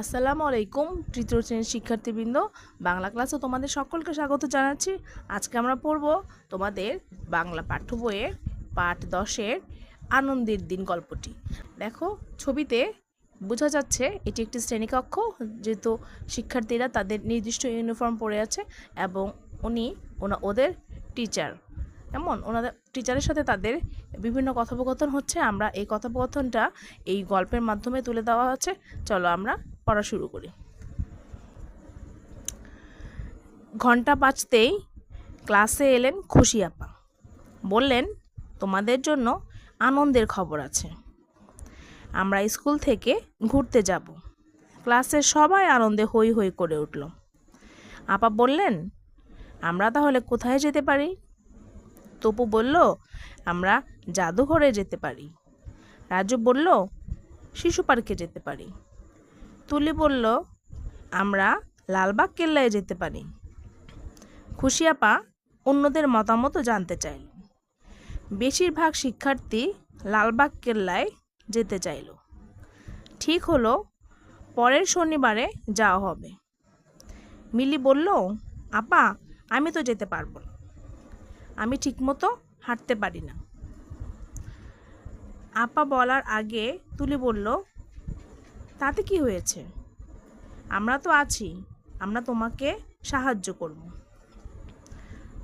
আসসালামু আলাইকুম, তৃতীয় শ্রেণির শিক্ষার্থীবৃন্দ। বাংলা ক্লাসে তোমাদের সকলকে স্বাগত জানাচ্ছি। আজকে আমরা পড়ব তোমাদের বাংলা পাঠ্য বইয়ের পাঠ দশের আনন্দের দিন গল্পটি। দেখো, ছবিতে বোঝা যাচ্ছে এটি একটি শ্রেণীকক্ষ, যেহেতু শিক্ষার্থীরা তাদের নির্দিষ্ট ইউনিফর্ম পরে আছে এবং উনি ওনা, ওদের টিচার। এমন ওনাদের, টিচারের সাথে তাদের বিভিন্ন কথোপকথন হচ্ছে। আমরা এই কথোপকথনটা এই গল্পের মাধ্যমে তুলে দেওয়া হচ্ছে চলো আমরা পড়া শুরু করি। ঘণ্টা বাজতেই ক্লাসে এলেন খুশি আপা। বললেন, তোমাদের জন্য আনন্দের খবর আছে। আমরা স্কুল থেকে ঘুরতে যাব। ক্লাসে সবাই আনন্দে হই হই করে উঠল। আপা বললেন, আমরা তাহলে কোথায় যেতে পারি? তপু বলল, আমরা জাদুঘরে যেতে পারি। রাজু বলল, শিশু পার্কে যেতে পারি। তুলি বলল, আমরা লালবাগ কেল্লায় যেতে পারি। খুশিয়াপা অন্যদের মতামতও জানতে চাইল। বেশিরভাগ শিক্ষার্থী লালবাগ কেল্লায় যেতে চাইল। ঠিক হলো, পরের শনিবারে যাওয়া হবে। মিলি বলল, আপা, আমি তো যেতে পারব না। আমি ঠিকমতো হাঁটতে পারি না। আপা বলার আগে তুলি বলল তাতে কি হয়েছে? আমরা তো আছি, আমরা তোমাকে সাহায্য করব।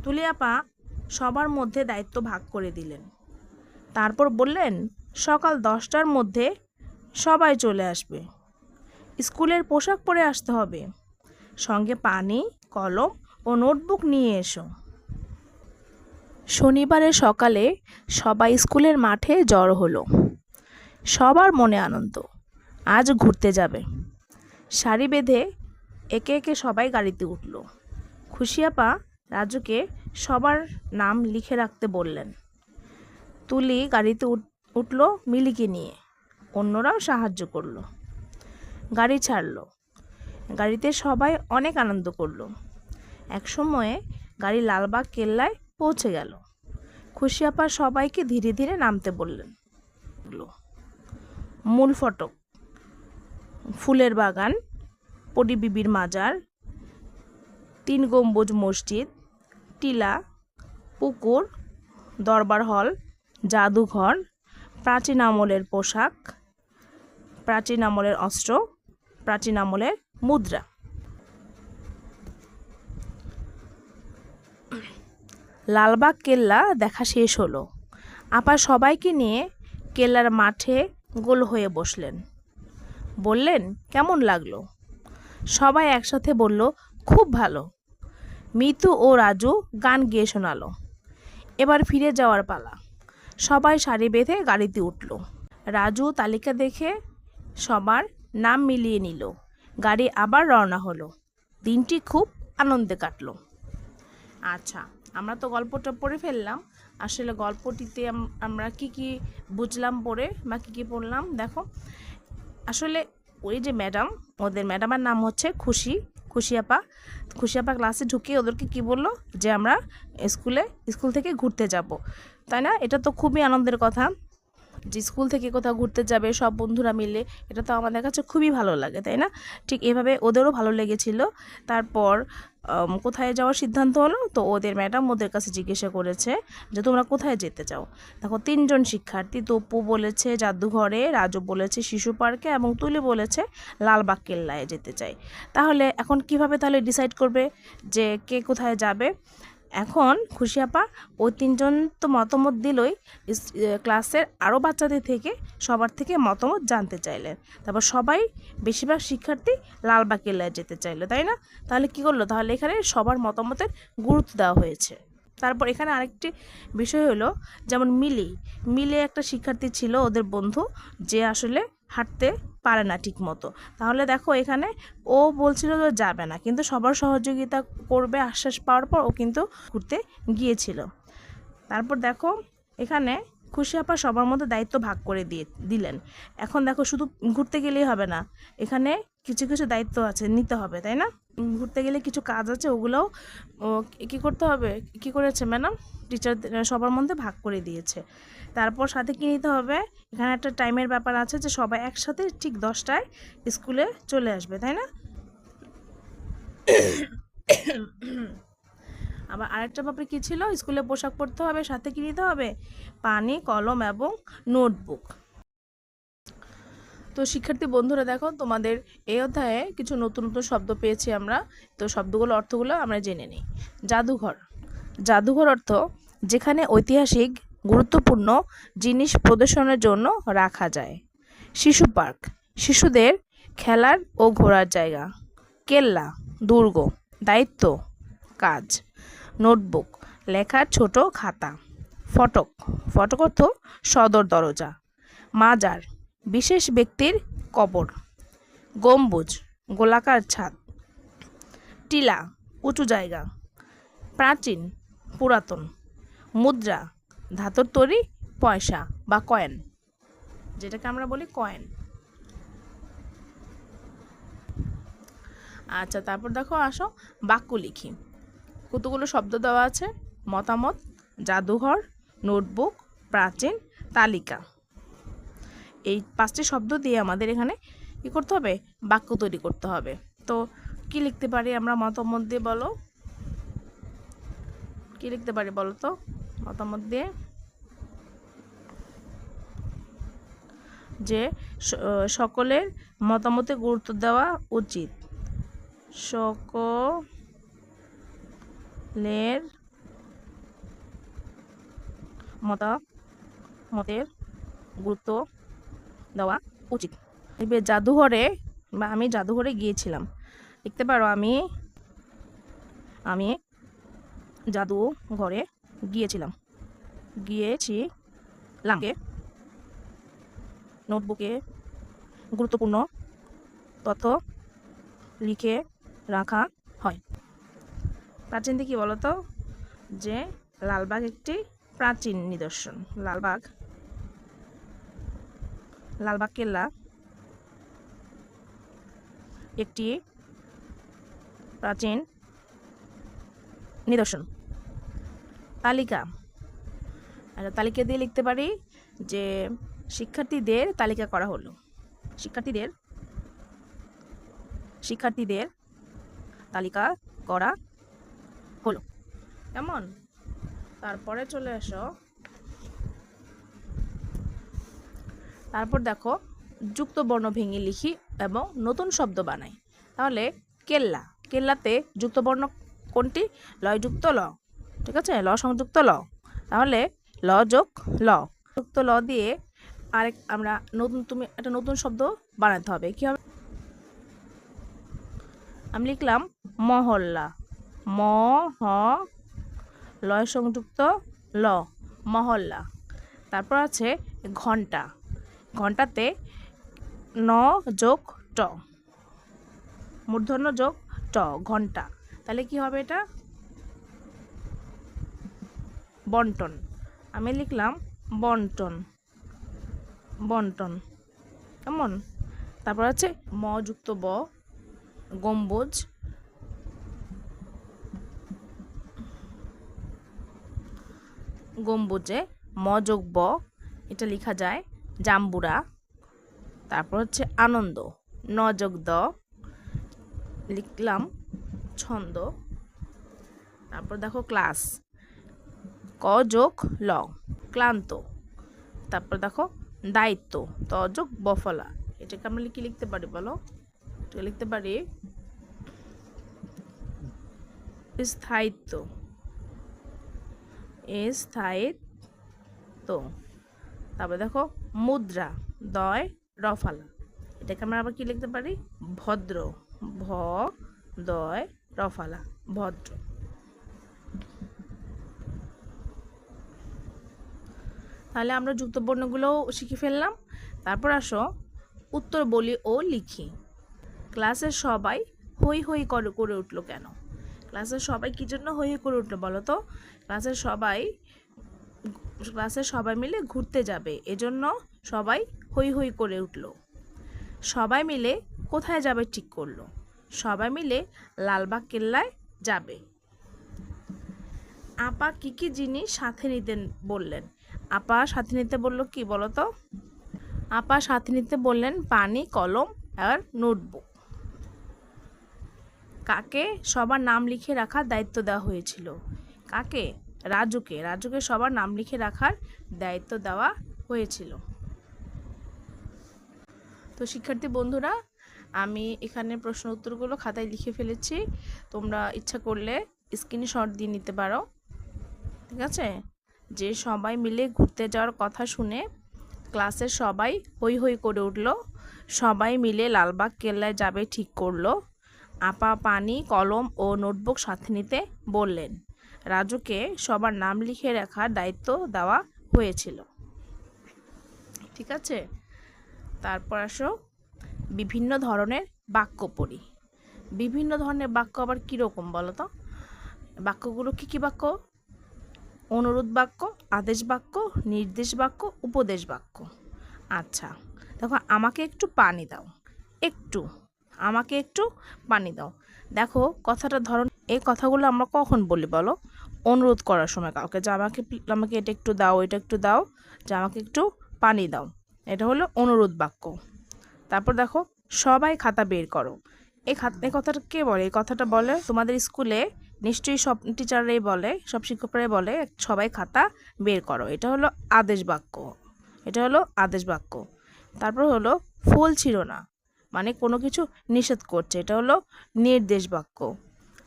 তুলিয়াপা সবার মধ্যে দায়িত্ব ভাগ করে দিলেন। তারপর বললেন, সকাল দশটার মধ্যে সবাই চলে আসবে। স্কুলের পোশাক পরে আসতে হবে। সঙ্গে পানি, কলম ও নোটবুক নিয়ে এসো। শনিবারের সকালে সবাই স্কুলের মাঠে জড়ো হলো। সবার মনে আনন্দ। আজ ঘুরতে যাবে। শাড়ি বেঁধে একে একে সবাই গাড়িতে উঠল। খুশিয়াপা রাজুকে সবার নাম লিখে রাখতে বললেন। তুলি গাড়িতে উঠল মিলিকে নিয়ে। অন্যরাও সাহায্য করল। গাড়ি ছাড়লো। গাড়িতে সবাই অনেক আনন্দ করল। এক সময়ে গাড়ি লালবাগ কেল্লায় পৌঁছে গেল। খুশিয়াপা সবাইকে ধীরে ধীরে নামতে বললেন। মূল ফটক। ফুলের বাগান পরিবিবির মাজার, তিন গম্বুজ মসজিদ, টিলা, পুকুর, দরবার হল, জাদুঘর, প্রাচীন আমলের পোশাক, প্রাচীন আমলের অস্ত্র, প্রাচীন আমলের মুদ্রা। লালবাগ কেল্লা দেখা শেষ হলো। আপা সবাইকে নিয়ে কেল্লার মাঠে গোল হয়ে বসলেন। বললেন, কেমন লাগল? সবাই একসাথে বলল, খুব ভালো। মিতু ও রাজু গান গেয়ে শোনালো। এবার ফিরে যাওয়ার পালা। সবাই শাড়ি বেঁধে গাড়িতে উঠল। রাজু তালিকা দেখে সবার নাম মিলিয়ে নিল। গাড়ি আবার রওনা হলো। দিনটি খুব আনন্দে কাটলো। আচ্ছা আমরা তো গল্পটা পড়ে ফেললাম। আসলে গল্পটিতে আমরা কি কি বুঝলাম পড়ে বা কী কী পড়লাম, দেখো। আসলে ওই যে ম্যাডাম, ওদের ম্যাডামের নাম হচ্ছে খুশি, খুশিয়াপা। খুশিয়াপা ক্লাসে ঢুকে ওদেরকে কি বলল? যে আমরা স্কুলে, স্কুল থেকে ঘুরতে যাব। তাই না? এটা তো খুবই আনন্দের কথা যে স্কুল থেকে কোথাও ঘুরতে যাবে, সব বন্ধুরা মিলে। এটা তো আমাদের কাছে খুবই ভালো লাগে, তাই না? ঠিক এভাবে ওদেরও ভালো লেগেছিল। তারপর কোথায় যাওয়ার সিদ্ধান্ত হলো? তো ওদের ম্যাডাম ওদের কাছে জিজ্ঞাসা করেছে যে, তোমরা কোথায় যেতে চাও? দেখো, তিনজন শিক্ষার্থী, তপু বলেছে জাদুঘরে, রাজু বলেছে শিশু পার্কে এবং তুলি বলেছে লালবাগ কেল্লায় যেতে চাই তাহলে এখন কীভাবে তাহলে ডিসাইড করবে যে কে কোথায় যাবে? এখন খুশি আপা তিনজন তো মতামত দিলই ক্লাসের আরও বাচ্চাদের থেকে সবার থেকে মতামত জানতে চাইলেন। তারপর সবাই বেশিরভাগ শিক্ষার্থী লালবাগ কেল্লায় যেতে চাইলো, তাই না? তাহলে কি করল? তাহলে এখানে সবার মতামতের গুরুত্ব দেওয়া হয়েছে। তারপর এখানে আরেকটি বিষয় হলো, যেমন মিলি, মিলে একটা শিক্ষার্থী ছিল ওদের বন্ধু, যে আসলে হাঁটতে পারে না ঠিক মতো তাহলে দেখো এখানে ও বলছিল যে যাবে না, কিন্তু সবার সহযোগিতা করবে আশ্বাস পাওয়ার পর ও কিন্তু ঘুরতে গিয়েছিল। তারপর দেখো এখানে খুশি আপা সবার মধ্যে দায়িত্ব ভাগ করে দিয়ে দিলেন। এখন দেখো শুধু ঘুরতে গেলেই হবে না, এখানে কিছু কিছু দায়িত্ব আছে, নিতে হবে, তাই না? ঘুরতে গেলে কিছু কাজ আছে, ওগুলোও কি করতে হবে? কি করেছে ম্যাডাম? টিচার সবার মধ্যে ভাগ করে দিয়েছে। তারপর সাথে কি নিতে হবে? এখানে একটা টাইমের ব্যাপার আছে যে সবাই একসাথে ঠিক দশটায় স্কুলে চলে আসবে, তাই না? আবার আরেকটা ব্যাপার কী ছিল? স্কুলে পোশাক পরতে হবে, সাথে কি নিতে হবে? পানি, কলম এবং নোটবুক তো শিক্ষার্থী বন্ধুরা দেখো, তোমাদের এই অধ্যায়ে কিছু নতুন নতুন শব্দ পেয়েছি আমরা। তো শব্দগুলো, অর্থগুলো আমরা জেনে নিই। জাদুঘর। জাদুঘর অর্থ যেখানে ঐতিহাসিক, গুরুত্বপূর্ণ জিনিস প্রদর্শনের জন্য রাখা যায়। শিশু পার্ক, শিশুদের খেলার ও ঘোরার জায়গা। কেল্লা, দুর্গ, দায়িত্ব, কাজ। নোটবুক, লেখার ছোট খাতা। ফটক ফটক অর্থ সদর দরজা। মাজার, বিশেষ ব্যক্তির কবর। গম্বুজ, গোলাকার ছাদ। টিলা, উঁচু জায়গা। প্রাচীন পুরাতন। মুদ্রা ধাতুর তৈরি, পয়সা বা কয়েন। যেটাকে আমরা বলি কয়েন। আচ্ছা তারপর দেখো আসো, বাক্য লিখি। কতগুলো শব্দ দেওয়া আছে? মতামত, জাদুঘর, নোটবুক, প্রাচীন, তালিকা। এই পাঁচটি শব্দ দিয়ে আমাদের এখানে কী করতে হবে? বাক্য তৈরি করতে হবে। তো কি লিখতে পারি আমরা? মতামত দিয়ে বলো। কি লিখতে পারি বলো তো? মতামত দিয়ে। যে সকলের মতামতে গুরুত্ব দেওয়া উচিত। সকলের মতামতের গুরুত্ব দেওয়া উচিত। এবার জাদুঘরে, বা আমি জাদুঘরে গিয়েছিলাম। লিখতে পারো আমি আমি জাদুঘরে গিয়েছিলাম। গিয়েছি লামকে নোটবুকে গুরুত্বপূর্ণ তথ্য লিখে রাখা হয়। প্রাচীন দিকে বলো তো যে, লালবাগ একটি প্রাচীন নিদর্শন। লালবাগ লালবাগ কেল্লা একটি প্রাচীন নিদর্শন। তালিকা। একটা তালিকা দিয়ে লিখতে পারি যে শিক্ষার্থীদের তালিকা করা হলো। শিক্ষার্থীদের শিক্ষার্থীদের তালিকা করা হলো। কেমন? তারপরে চলে এসো। তারপর দেখো, যুক্ত বর্ণ ভেঙে লিখি এবং নতুন শব্দ বানাই। তাহলে কেল্লা। কেল্লাতে যুক্ত বর্ণ কোনটি? লয়যুক্ত ল। ঠিক আছে? ল সংযুক্ত ল। তাহলে ল যোগ ল। যুক্ত ল দিয়ে আরেক, আমরা নতুন, তুমি একটা নতুন শব্দ বানাতে হবে। কি হবে? আমি লিখলাম মহল্লা। ম, হ লয় সংযুক্ত ল, মহল্লা। তারপর আছে ঘণ্টা। ঘন্টাতে ন যোগ ট। মূর্ধন্য যোগ ট, ঘণ্টা। তাহলে কি হবে এটা? বন্টন। আমি লিখলাম বন্টন। বন্টন। কেমন? তারপর আছে ম যুক্ত ব, গম্বুজ। গম্বুজে ম যোগ ব, এটা লেখা যায় জাম্বুরা। তারপর হচ্ছে আনন্দ, ন যোগ দ, লিখলাম ছন্দ। তারপর দেখো ক্লাস। ক যোগ ল, ক্লান্ত। তারপর দেখো, দায়িত্ব ত যোগ বফলা। এটাকে আমরা কি লিখতে পারি বলো? এটাকে লিখতে পারি। স্থায়িত্ব। স্থায়িত্ব। তারপর দেখো, মুদ্রা, দয়, রফালা। এটাকে আমরা আবার কি লিখতে পারি? ভদ্র। ভ, দয়, রফালা। ভদ্র। তাহলে আমরা যুক্ত বর্ণগুলো শিখে ফেললাম। তারপর আসো, উত্তর বলি ও লিখি। ক্লাসের সবাই হই হই করে করে উঠল কেন? ক্লাসের সবাই কী জন্য হই হই করে উঠল বলো তো? ক্লাসের সবাই ক্লাসের সবাই মিলে ঘুরতে যাবে, এজন্য সবাই হই হই করে উঠল। সবাই মিলে কোথায় যাবে ঠিক করল? সবাই মিলে লালবাগ কেল্লায় যাবে। আপা কি কি জিনিস সাথে নিতে বললেন? আপা সাথে নিতে বলল কি বলো তো আপা সাথে নিতে বললেন পানি, কলম আর নোটবুক। কাকে? সবার নাম লিখে রাখার দায়িত্ব দেওয়া হয়েছিল। কাকে? রাজুকে। রাজুকে সবার নাম লিখে রাখার দায়িত্ব দেওয়া হয়েছিল। তো শিক্ষার্থী বন্ধুরা, আমি এখানে প্রশ্ন উত্তরগুলো খাতায় লিখে ফেলেছি। তোমরা ইচ্ছা করলে স্ক্রিনশট দিয়ে নিতে পারো। ঠিক আছে? যে সবাই মিলে ঘুরতে যাওয়ার কথা শুনে ক্লাসের সবাই হই হই করে উঠল। সবাই মিলে লালবাগ কেল্লায় যাবে ঠিক করল। আপা পানি, কলম ও নোটবুক সাথে নিতে বললেন। রাজুকে সবার নাম লিখে রাখার দায়িত্ব দেওয়া হয়েছিল। ঠিক আছে? তারপর আসো। বিভিন্ন ধরনের বাক্য পড়ি। বিভিন্ন ধরনের বাক্য আবার কীরকম বলো তো? বাক্যগুলো কী কী বাক্য? অনুরোধ বাক্য, আদেশ বাক্য, নির্দেশ বাক্য, উপদেশ বাক্য। আচ্ছা দেখো, আমাকে একটু পানি দাও। একটু, আমাকে একটু পানি দাও। দেখো, কথাটা ধরন এই কথাগুলো আমরা কখন বলি বলো? অনুরোধ করার সময় কাউকে যে আমাকে আমাকে এটা একটু দাও এটা একটু দাও, যে আমাকে একটু পানি দাও। এটা হলো অনুরোধ বাক্য। তারপর দেখো, সবাই খাতা বের করো। এই খাতা, এই কথাটা কে বলে? এই কথাটা বলে তোমাদের স্কুলে নিশ্চয়ই সব টিচাররাই বলে, সব শিক্ষকরাই বলে, সবাই খাতা বের করো। এটা হলো আদেশ বাক্য। এটা হলো আদেশ বাক্য। তারপর হলো ফুল ছিল না মানে কোনো কিছু নিষেধ করছে। এটা হলো নির্দেশ বাক্য।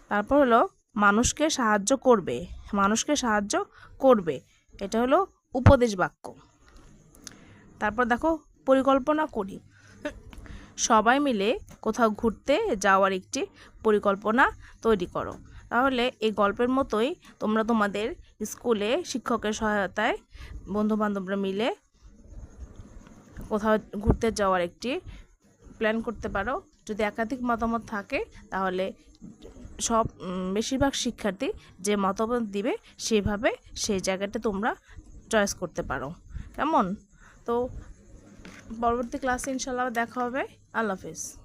তারপর হলো মানুষকে সাহায্য করবে, মানুষকে সাহায্য করবে। এটা হলো উপদেশ বাক্য। তারপর দেখো পরিকল্পনা করি। সবাই মিলে কোথাও ঘুরতে যাওয়ার একটি পরিকল্পনা তৈরি করো। তাহলে এই গল্পের মতোই তোমরা তোমাদের স্কুলে শিক্ষকের সহায়তায় বন্ধুবান্ধবরা মিলে কোথাও ঘুরতে যাওয়ার একটি প্ল্যান করতে পারো। যদি একাধিক মতামত থাকে, তাহলে সব বেশিরভাগ শিক্ষার্থী যে মতামত দিবে, সেভাবে সেই জায়গাটা তোমরা চয়েস করতে পারো। কেমন? তো, পরবর্তী ক্লাসে ইনশাল্লাহ দেখা হবে। আল্লাহ হাফিজ।